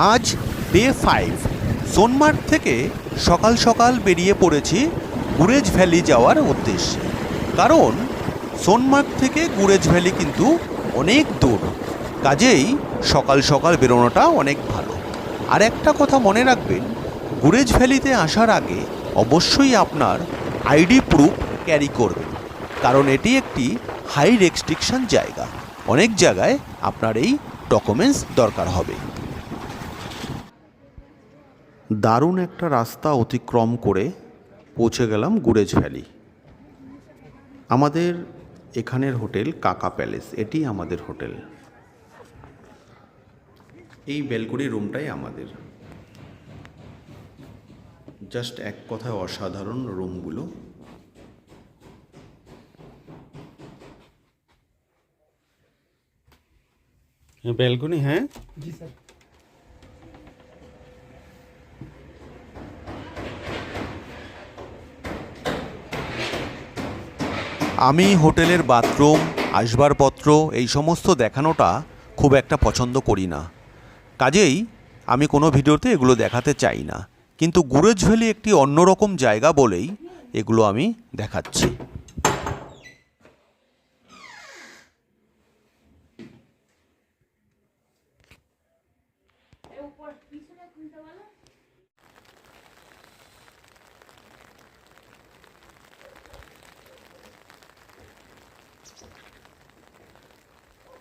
আজ day five Sonamarg থেকে সকাল সকাল বেরিয়ে পড়েছি গুরেজ ভ্যালি যাওয়ার উদ্দেশ্যে। কারণ সোনমার্গ থেকে গুরেজ ভ্যালি কিন্তু অনেক দূর। কাজেই সকাল সকাল বেরোনোটা অনেক ভালো। আর একটা কথা মনে রাখবেন, গুরেজ ভ্যালিতে আসার আগে অবশ্যই আপনার আইডি প্রুফ ক্যারি করবেন। কারণ এটি একটি হাই রেস্ট্রিকশন জায়গা। অনেক জায়গায় আপনার এই ডকুমেন্টস দরকার হবে। দারুণ একটা রাস্তা অতিক্রম করে পৌঁছে গেলাম গুরেজ ভ্যালি। আমাদের এখানের হোটেল কাকা প্যালেস এটি আমাদের হোটেল। এই বেলকুড়ি রুমটাই আমাদের। জাস্ট এক কথায় অসাধারণ রুমগুলো। ব্যালকনি হ্যাঁ? জি স্যার। আমি হোটেলের বাথরুম আসবারপত্র এই সমস্ত দেখানোটা খুব একটা পছন্দ করি না। কাজেই আমি কোনো ভিডিওতে এগুলো দেখাতে চাই না। কিন্তু গুরেজ ভ্যালি একটি অন্যরকম জায়গা বলেই এগুলো আমি দেখাচ্ছি।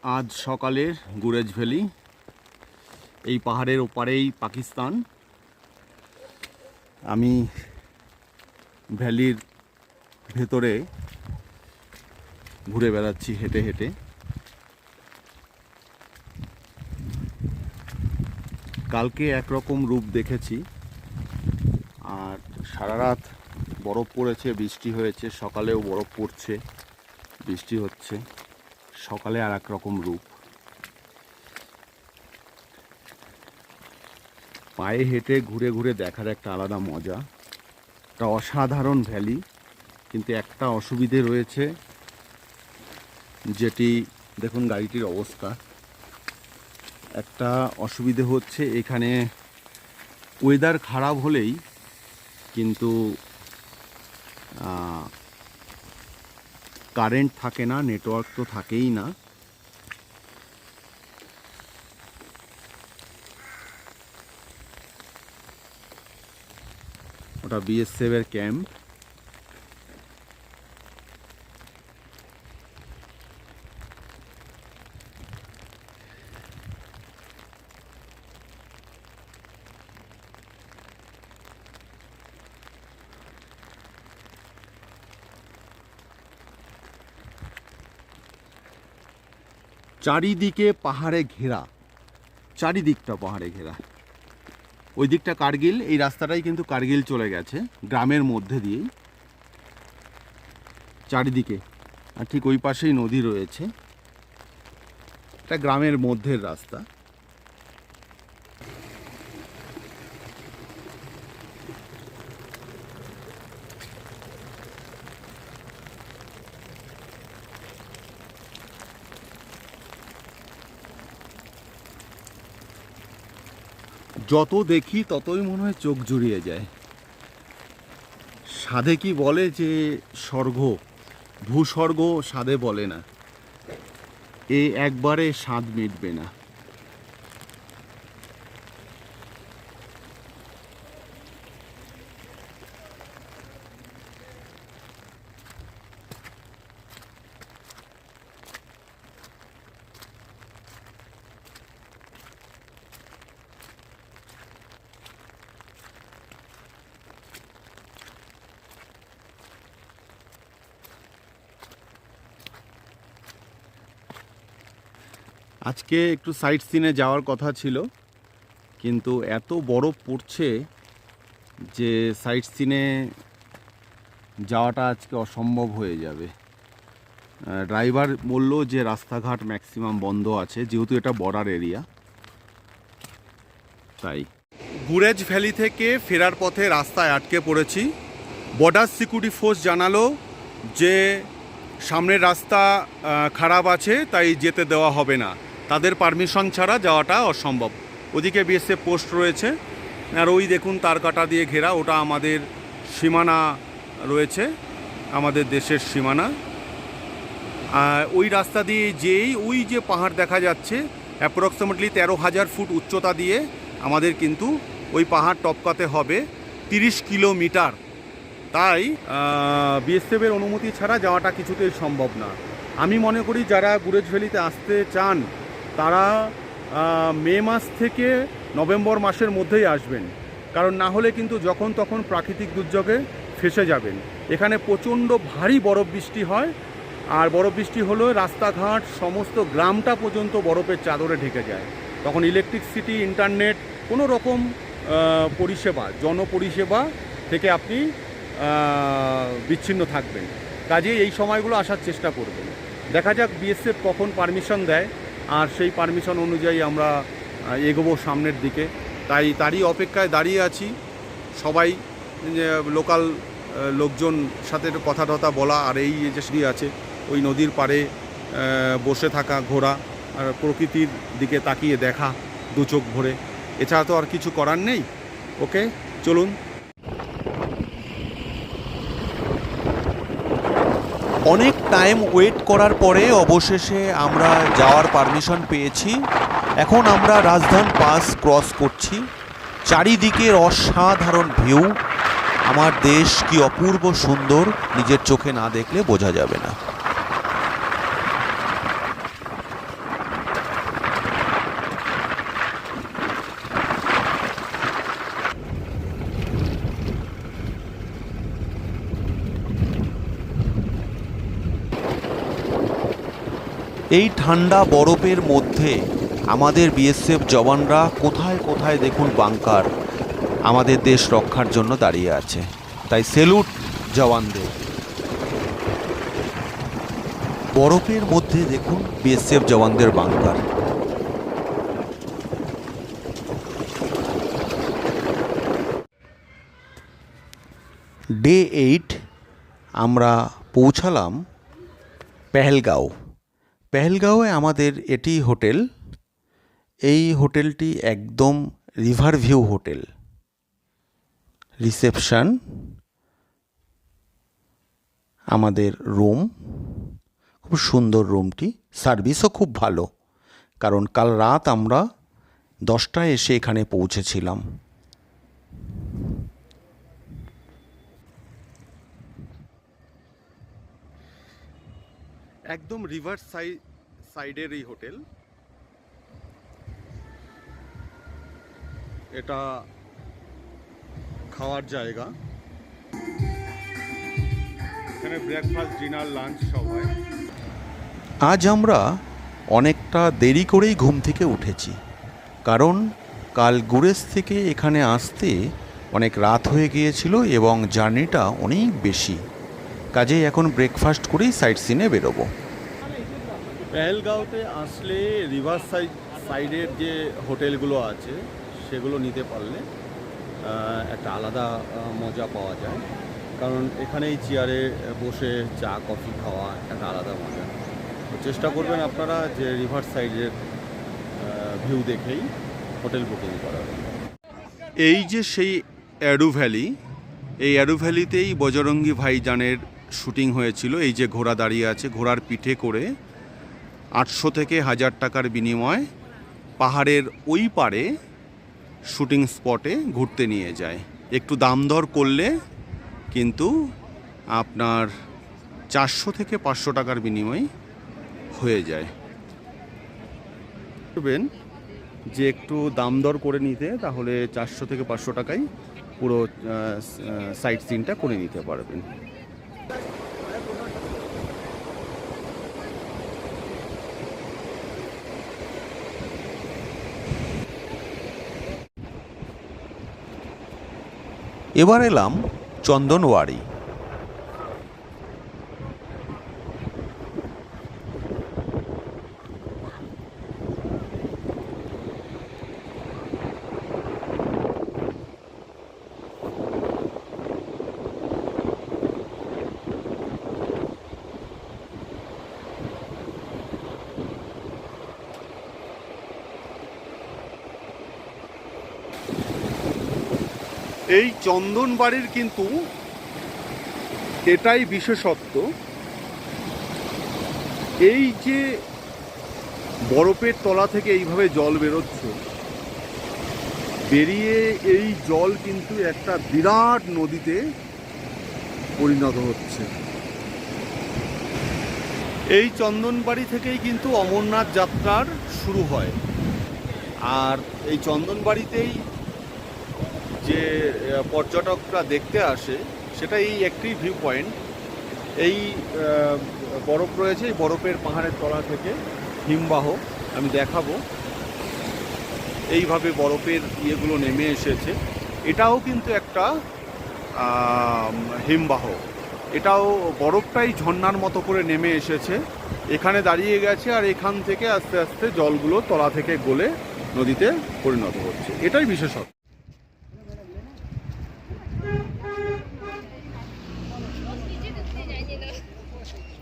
আজ সকালের গুরেজ ভ্যালি, এই পাহাড়ের ওপারেই পাকিস্তান। আমি ভ্যালির ভেতরে ঘুরে বেড়াচ্ছি হেঁটে হেঁটে। কালকে একরকম রূপ দেখেছি, আর সারা রাত বরফ পড়েছে, বৃষ্টি হয়েছে, সকালেও বরফ পড়ছে, বৃষ্টি হচ্ছে। সকালে আর এক রকম রূপ। পায়ে হেঁটে ঘুরে ঘুরে দেখার একটা আলাদা মজা। একটা অসাধারণ ভ্যালি, কিন্তু একটা অসুবিধে রয়েছে, যেটি, দেখুন গাড়িটির অবস্থা। একটা অসুবিধে হচ্ছে এখানে ওয়েদার খারাপ হলেই কিন্তু কারেন্ট থাকে না নেটওয়ার্ক তো থাকেই না। ওটা বিএসএফ এর ক্যাম্প চারিদিকে পাহাড়ে ঘেরা। চারিদিকটা পাহাড়ে ঘেরা। ওই দিকটা কার্গিল, এই রাস্তাটাই কিন্তু কার্গিল চলে গেছে, গ্রামের মধ্যে দিয়েই। চারিদিকে, আর ঠিক ওই পাশেই নদী রয়েছে। এটা গ্রামের মধ্যের রাস্তা। যত দেখি ততই মনে হয় চোখ জুড়িয়ে যায়। সাধে কি বলে যে স্বর্গ? ভূস্বর্গ সাধে বলে না। এ একবারে স্বাদ মিটবে না। আজকে একটু সাইট সিনে যাওয়ার কথা ছিল, কিন্তু এত বরফ পড়ছে যে সাইট সিনে যাওয়াটা আজকে অসম্ভব হয়ে যাবে। ড্রাইভার বলল যে রাস্তাঘাট ম্যাক্সিমাম বন্ধ আছে, যেহেতু এটা বর্ডার এরিয়া তাই। গুরেজ ভ্যালি থেকে ফেরার পথে রাস্তায় আটকে পড়েছি। বর্ডার সিকিউরিটি ফোর্স জানালো যে সামনের রাস্তা খারাপ আছে, তাই যেতে দেওয়া হবে না। তাদের পারমিশন ছাড়া যাওয়াটা অসম্ভব। ওদিকে বিএসএফ পোস্ট রয়েছে। আর ওই দেখুন, তার কাটা দিয়ে ঘেরা, ওটা আমাদের সীমানা রয়েছে, আমাদের দেশের সীমানা। ওই রাস্তা দিয়ে যেই, ওই যে পাহাড় দেখা যাচ্ছে অ্যাপ্রক্সিমেটলি তেরো হাজার ফুট উচ্চতা দিয়ে আমাদের কিন্তু ওই পাহাড় টপকাতে হবে, তিরিশ কিলোমিটার। তাই বিএসএফের অনুমতি ছাড়া যাওয়াটা কিছুতেই সম্ভব না। আমি মনে করি, যারা গুরেজ ভ্যালিতে আসতে চান তারা মে মাস থেকে নভেম্বর মাসের মধ্যেই আসবেন। কারণ না হলে কিন্তু যখন তখন প্রাকৃতিক দুর্যোগে ফেসে যাবেন। এখানে প্রচণ্ড ভারী বরফ বৃষ্টি হয়। আর বরফ বৃষ্টি হলে রাস্তাঘাট, সমস্ত গ্রামটা পর্যন্ত বরফের চাদরে ঢেকে যায়। তখন ইলেকট্রিসিটি ইন্টারনেট কোনো রকম পরিষেবা, জনপরিষেবা থেকে আপনি বিচ্ছিন্ন থাকবেন। কাজে এই সময়গুলো আসার চেষ্টা করবেন। দেখা যাক বিএসএফ কখন পারমিশন দেয়। আর সেই পারমিশন অনুযায়ী আমরা এগোবো সামনের দিকে। তাই তারই অপেক্ষায় দাঁড়িয়ে আছি। সবাই লোকাল লোকজন সাথে কথা টথা বলা, আর এই যে সিঁড়ি আছে, ওই নদীর পাড়ে বসে থাকা, ঘোরা, আর প্রকৃতির দিকে তাকিয়ে দেখা দু চোখ ভরে। এছাড়া তো আর কিছু করার নেই। ওকে চলুন। অনেক টাইম ওয়েট করার পরে অবশেষে আমরা যাওয়ার পারমিশন পেয়েছি। এখন আমরা রাজধান পাস ক্রস করছি। চারিদিকের অসাধারণ ভিউ আমার দেশ কি অপূর্ব সুন্দর, নিজের চোখে না দেখলে বোঝা যাবে না। এই ঠান্ডা বরফের মধ্যে আমাদের বিএসএফ জওয়ানরা কোথায় কোথায় দেখুন বাংকার আমাদের দেশ রক্ষার জন্য দাঁড়িয়ে আছে। তাই সেলুট জওয়ানদের। বরফের মধ্যে দেখুন বিএসএফ জওয়ানদের বাংকার। ডে এইট আমরা পৌঁছালাম পেহেলগাঁও। পেহেলগাঁওয়ে আমাদের এটি হোটেল। এই হোটেলটি একদম রিভার ভিউ হোটেল। রিসেপশন, আমাদের রুম, খুব সুন্দর রুমটি। সার্ভিসও খুব ভালো, কারণ কাল রাত আমরা দশটায় এসে এখানে পৌঁছেছিলাম। একদম রিভার সাইড সাইডের এই হোটেল এটা খাওয়ার জায়গা। এখানে ব্রেকফাস্ট ডিনার লাঞ্চ সব হয়। আজ আমরা অনেকটা দেরি করেই ঘুম থেকে উঠেছি, কারণ কাল গুরেজ থেকে এখানে আসতে অনেক রাত হয়ে গিয়েছিল এবং জার্নিটা অনেক বেশি। কাজেই এখন ব্রেকফাস্ট করেই সাইট সিনে বেরোবো। পেহেলগাঁওতে আসলে রিভার সাইড সাইডের যে হোটেলগুলো আছে সেগুলো নিতে পারলে একটা আলাদা মজা পাওয়া যায়। কারণ এখানেই চেয়ারে বসে চা কফি খাওয়া একটা আলাদা মজা। তো চেষ্টা করবেন আপনারা যে রিভার সাইডের ভিউ দেখেই হোটেল বুকিং করার। এই যে সেই অ্যাডু ভ্যালি এই অ্যাডু ভ্যালিতেই বজরঙ্গি ভাইজানের শুটিং হয়েছিল, এই যে ঘোড়া দাঁড়িয়ে আছে, ঘোড়ার পিঠে করে আটশো থেকে হাজার টাকার বিনিময় পাহাড়ের ওই পারে শুটিং স্পটে ঘুরতে নিয়ে যায়। একটু দাম দর করলে কিন্তু আপনার চারশো থেকে পাঁচশো টাকার বিনিময় হয়ে যায়। করবেন যে একটু দাম দর করে নিতে, তাহলে চারশো থেকে পাঁচশো টাকায় পুরো সাইট সিনটা করে নিতে পারবেন। এবার এলাম চন্দনওয়াড়ি। এই চন্দন বাড়ির কিন্তু এটাই বিশেষত্ব। এই যে বরফের তলা থেকে এইভাবে জল বেরোচ্ছে, বেরিয়ে এই জল কিন্তু একটা বিরাট নদীতে পরিণত হচ্ছে। এই চন্দনবাড়ি থেকেই কিন্তু অমরনাথ যাত্রার শুরু হয়। আর এই চন্দনবাড়িতেই যে পর্যটকরা দেখতে আসে সেটা এই একটি ভিউ পয়েন্ট এই বরফ রয়েছে, এই বরফের পাহাড়ের তলা থেকে হিমবাহ আমি দেখাবো। এইভাবে বরফের ইয়েগুলো নেমে এসেছে। এটাও কিন্তু একটা হিমবাহ। এটাও বরফটাই ঝর্নার মতো করে নেমে এসেছে। এখানে দাঁড়িয়ে গেছে আর এখান থেকে আস্তে আস্তে জলগুলো তলা থেকে গলে নদীতে পরিণত হচ্ছে। এটাই বিশেষত্ব।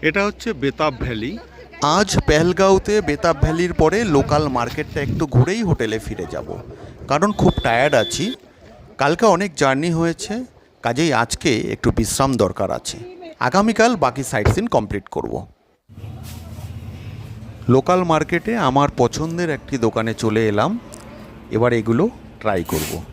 এটা হচ্ছে বেতাব ভ্যালি। আজ পেহলগাঁওতে বেতাব ভ্যালির পরে লোকাল মার্কেটটা একটু ঘুরেই হোটেলে ফিরে যাব। কারণ খুব টায়ার্ড আছি। কালকে অনেক জার্নি হয়েছে। কাজেই আজকে একটু বিশ্রাম দরকার আছে। আগামীকাল বাকি সাইট সিন কমপ্লিট করব। লোকাল মার্কেটে আমার পছন্দের একটি দোকানে চলে এলাম। এবার এগুলো ট্রাই করব।